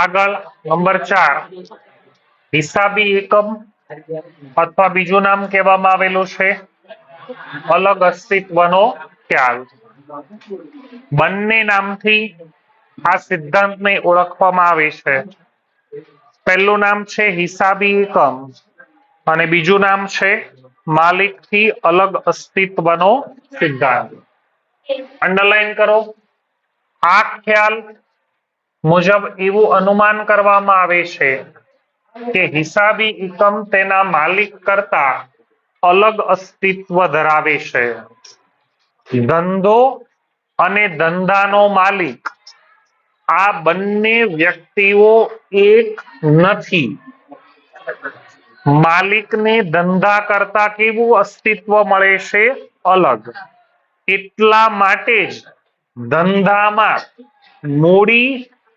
આગળ નંબર ચાર. હિસાબી એકમ અથવા બીજું નામ કહેવામાં આવેલું છે. અલગ અસ્તિત્વનો ખ્યાલ. બંને નામથી આ સિદ્ધાંતને ઓળખવામાં આવે છે. પહેલું નામ છે હિસાબી એકમ અને બીજું નામ છે માલિકથી અલગ અસ્તિત્વનો સિદ્ધાંત. અંડરલાઈન કરો. આ ખ્યાલ મુજબ એવું અનુમાન કરવામાં આવે છે કે હિસાબી એકમ તેના માલિક કરતા અલગ અસ્તિત્વ ધરાવે છે. ધંધો અને ધંધાનો માલિક આ બંને વ્યક્તિઓ એક નથી. માલિકને ધંધા કરતા કેવું અસ્તિત્વ મળે છે? અલગ. એટલા માટે જ ધંધામાં મૂડી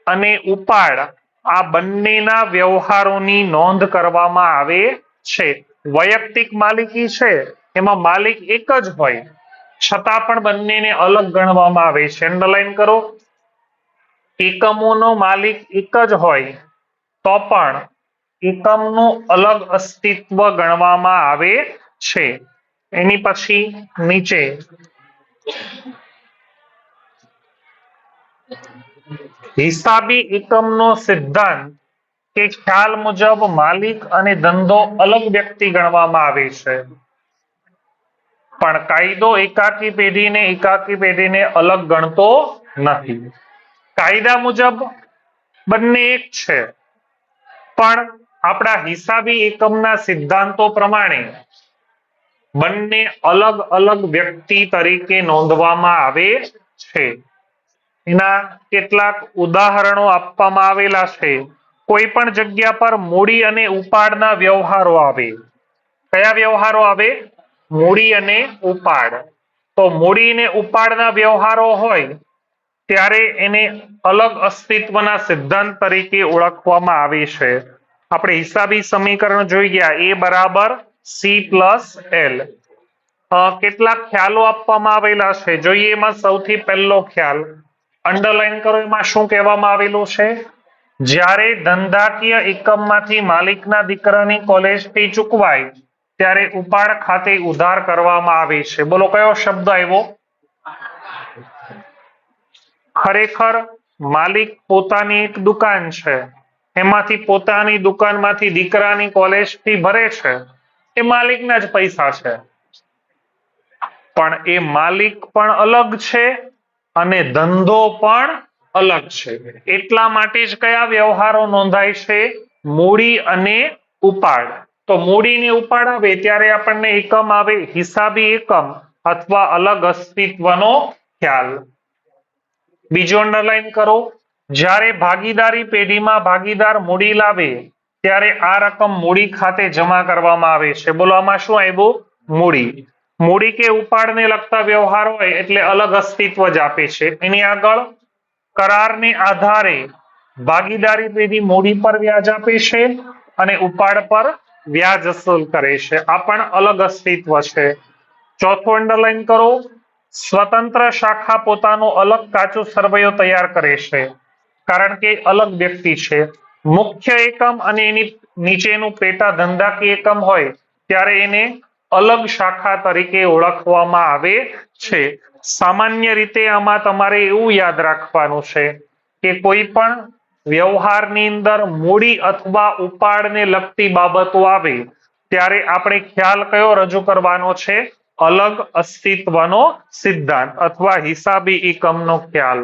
અને ઉપાડ આ બંનેના વ્યવહારોની નોંધ કરવામાં આવે છે. વૈયક્તિક માલિકી છે, એમાં માલિક એક જ હોય. છતાં પણ બંનેને અલગ ગણવામાં આવે છે. અંડરલાઈન કરો. એકમોનો માલિક એક જ હોય, તો પણ એકમનું અલગ અસ્તિત્વ ગણવામાં આવે છે. એની પછી નીચે. હિસાબી એકમનો સિદ્ધાંત કે ખ્યાલ મુજબ માલિક અને ધંધો અલગ વ્યક્તિ ગણવામાં આવે છે. પણ કાયદો એકાકી પેઢીને એકાકી પેઢીને અલગ ગણતો નથી. કાયદા મુજબ બંને એક છે. પણ આપણા હિસાબી એકમના સિદ્ધાંતો પ્રમાણે બંને અલગ અલગ વ્યક્તિ તરીકે નોંધવામાં આવે છે. એના કેટલાક ઉદાહરણો આપવામાં આવેલા છે. કોઈ પણ જગ્યા પર મૂડી અને ઉપાડના વ્યવહારો આવે. કયા વ્યવહારો આવે? મૂડી અને ઉપાડ. તો મૂડી અને ઉપાડના વ્યવહારો હોય, ત્યારે એને અલગ અસ્તિત્વના સિદ્ધાંત તરીકે ઓળખવામાં આવે છે. આપણે હિસાબી સમીકરણ જોઈ ગયા. એ બરાબર સી પ્લસ એલ. કેટલાક ખ્યાલો આપવામાં આવેલા છે. જોઈએ એમાં સૌથી પહેલો ખ્યાલ. અંડરલાઈન કરો, એમાં શું કહેવામાં આવેલું છે? જ્યારે ધંધાકીય એકમમાંથી માલિકના દીકરાની કોલેજ ફી ચૂકવાય, ત્યારે ઉપાડ ખાતે ઉધાર કરવામાં આવે છે. બોલો, કયો શબ્દ આવ્યો? ખરેખર માલિક પોતાની એક દુકાન છે. એમાંથી પોતાની દુકાનમાંથી દીકરાની કોલેજ ફી ભરે છે. એ માલિકના જ પૈસા છે. પણ એ માલિક પણ અલગ છે અને ધંધો પણ અલગ છે. એટલા માટે જ કયા વ્યવહારો નોંધાય છે? મૂડી અને ઉપાડ. તો મૂડીને ઉપાડ આવે ત્યારે આપણને એકમ આવે હિસાબી એકમ અથવા અલગ અસ્તિત્વનો ખ્યાલ. બીજો અંડરલાઈન કરો. જ્યારે ભાગીદારી પેઢીમાં ભાગીદાર મૂડી લાવે ત્યારે આ રકમ મૂડી ખાતે જમા કરવામાં આવે છે. બોલો, આમાં શું આવ્યું? મૂડી. મૂડી કે ઉપાડને લગતા વ્યવહાર હોય એટલે અલગ અસ્તિત્વ જ આપે છે. એની આગળ કરારને આધારે ભાગીદારી પેઢી મૂડી પર વ્યાજ આપે છે અને ઉપાડ પર વ્યાજ અસૂલ કરે છે. આ પણ અલગ અસ્તિત્વ છે. ચોથું અંડરલાઈન કરો. સ્વતંત્ર શાખા પોતાનો અલગ કાચો સરવૈયો તૈયાર કરે છે. કારણ કે અલગ વ્યક્તિ છે. મુખ્ય એકમ અને એની નીચેનું પેટા ધંધાકીય એકમ હોય ત્યારે એને અલગ શાખા તરીકે ઓળખવામાં આવે છે. સામાન્ય રીતે આમાં તમારે એવું યાદ રાખવાનું છે કે કોઈ પણ વ્યવહારની અંદર મૂડી અથવા ઉપાડને લગતી બાબતો આવે, ત્યારે આપણે ખ્યાલ કયો રજૂ કરવાનો છે? અલગ અસ્તિત્વનો સિદ્ધાંત અથવા હિસાબી એકમનો ખ્યાલ.